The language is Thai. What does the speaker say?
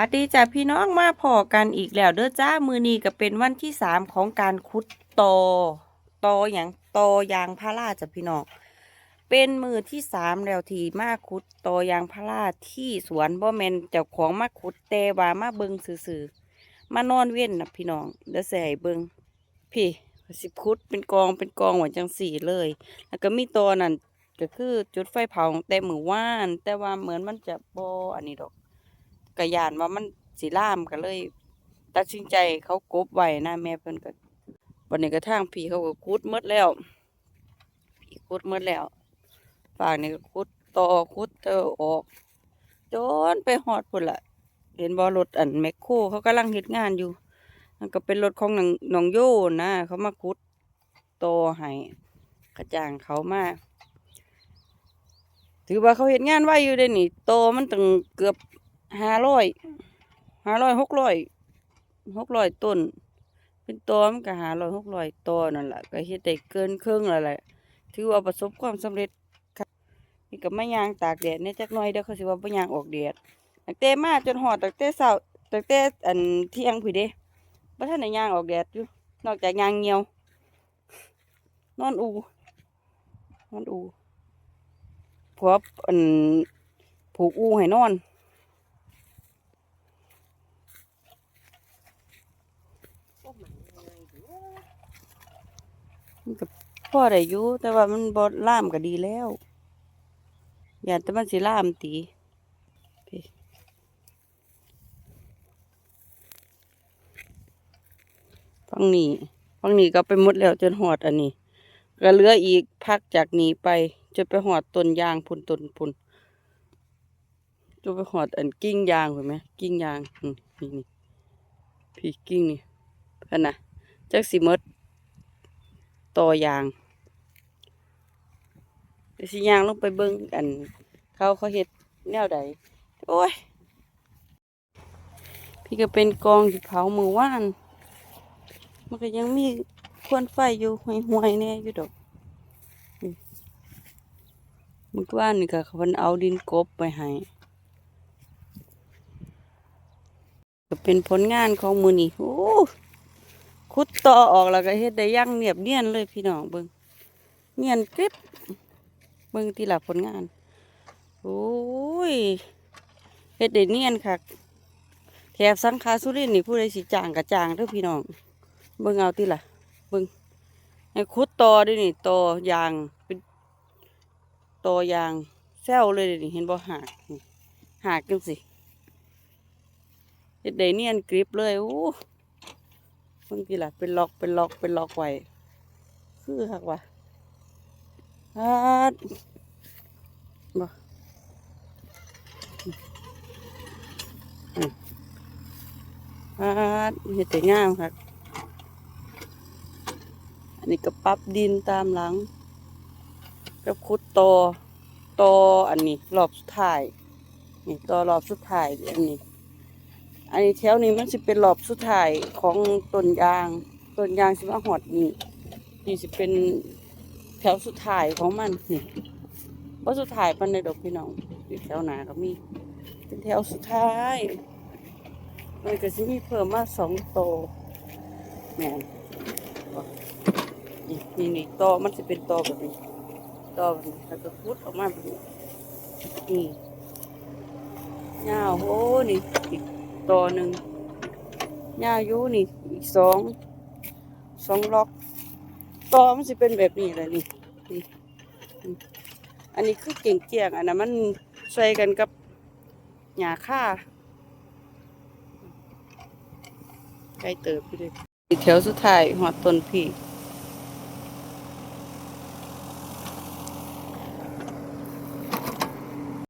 สวัสดีจ้าพี่น้องมาพอกันอีกแล้วเด้อจ้ามือนี้ก็เป็นวันที่สามของการขุดโตอตอย่างโตอยางพาราจ้ะพี่น้องเป็นมือที่สามแล้วทีมาขุดโตอยางพาราที่สวนบ่แมนเจ้าของมาขุดแต่ว่ามาเบิงซื่อๆมานอนเว้นนะพี่น้องเดี๋ยวใส่เบิงพี่สิขุดเป็นกองเป็นกองหมือนจังสี่เลย แล้วก็มีตอนั่นก็คือจุดไฟเผาแต่มือว่าน แต่ว่าเหมือนมันจะบ่อันนี้ดอก กระยานว่ามันสิล่ามก็เลย ตัดสินใจเขากบไว้นะแม่เพิ่นก็วันนี้กระทั่งพี่เขาก็คุดหมดแล้วพี่คุดหมดแล้วฝากนี่ก็คุดต่อคุดเตอออกจนไปหอดพุ่นละเห็นบ่รถอันแมคโครเขากำลังเฮ็ดงานอยู่มันก็เป็นรถของนองนองโยนะเขามาคุดต่อให้กระจ่างเขามา ถือว่าเขาเฮ็ดงานไวอยู่เด้นี่โตมันตั้งเกือบ ห้าร้อยห้าร้อยหกร้อยหกร้อยต้น เป็นตัวมันก็ห้าร้อยหกร้อยตัวนั่นแหละก็เฮ็ดได้เกินครึ่งแล้วแหละถือว่าประสบความสำเร็จครับนี่ก็ไม่ยางตากแดดเนี่ยจักหน่อยเดี๋ยวเขาสิว่าบ่ยางออกแดดตั้งแต่มาจนหอดตั้งแต่เช้าตั้งแต่อันเที่ยงพุ่นเด้บ่ทันได้ยางออกแดดอยู่นอกจากยางเหี่ยวนอนอูนอนอูผัวอันผูกอูให้นอน มันก็พ่อได้อยู่แต่ว่ามันบ่ล่ามก็ดีแล้ว อย่าแต่มันสิล่ามตีฟังนี้ฟังนี้ก็ไปหมดแล้วจนหอดอันนี้ก็เหลืออีกพักจากนี้ไปจนไปหอดต้นยางพุ่นต้นพุ่นจนไปหอดอันกิ้งยางเห็นไหมกิ้งยางนี่นี่พี่กิ้งนี่ เพิ่นน่ะจักสิมดต่อยางเดี๋ยวสิยางลงไปเบิ่งกัน เขาเขาเฮ็ดแนวใดโอ้ย พี่ก็เป็นกองที่เผามือว่าน มันก็ยังมีควนไฟอยู่ห่วยๆแน่อยู่ดอกมือว่านนี่ก็เขาเพิ่นเอาดินกบไปให้ก็เป็นผลงานของมือนี่โอ้ ขุดต่อออกแล้วก็เฮ็ดได้อยังเนียบเนียนเลยพี่น้องเบิ่งเนียนกริบเบิ่งทีละผลงานโอ้ยเฮ็ดได้เนียนคักแถบสังขาสุรินนี่ผู้ใดสิจ้างก็จ้างเด้อพี่น้องเบิ่งเอาติล่ะเบิ่งให้ขุดต่อด้วยนี่ต่อยางเป็นต่อยางแซวเลยเดี๋ยวนี่เห็นบ่หากหากจังสิเฮ็ดได้เนียนกริบเลยโอ้ บางทีล่ะเป็นล็อกเป็นล็อกเป็นล็อกไว้คือหักว่ะฮัดบ่อืมฮัดเห็ดแต่งามครับอันนี้ก็ปรับดินตามหลังกับคุดโตอตออันนี้รอบสุดท้ายนี่ตอรอบสุดท้ายอันนี้ อันนี้แถวนี้มันสิเป็นรอบสุดท้ายของต้นยางต้นยางสิมาหอดนี่นี่สิเป็นแถวสุดท้ายของมันนี่เพราะสุดท้ายมันในดอกพี่น้องอยู่แถวหนาก็มี เป็นแถวสุดท้ายมันก็สิมีเพิ่มมาสองโตวแม่นบ่นี่นี่งตอมันสิเป็นตอแบบนี้ตอแบบนี้แล้วก็พุดออกมาแบบนี้นี่ยาวโอ้นี่ ตัวหนึ่งยายุนี่อีกสองสองล็อกตอมันจะเป็นแบบนี้เลยนี่นี่อันนี้คือเก่งเกียงอันนั้นมันใส่กันกับหญ้าค่าไกลเติบไปเลยแถวสุดท้ายหอดต้นพี่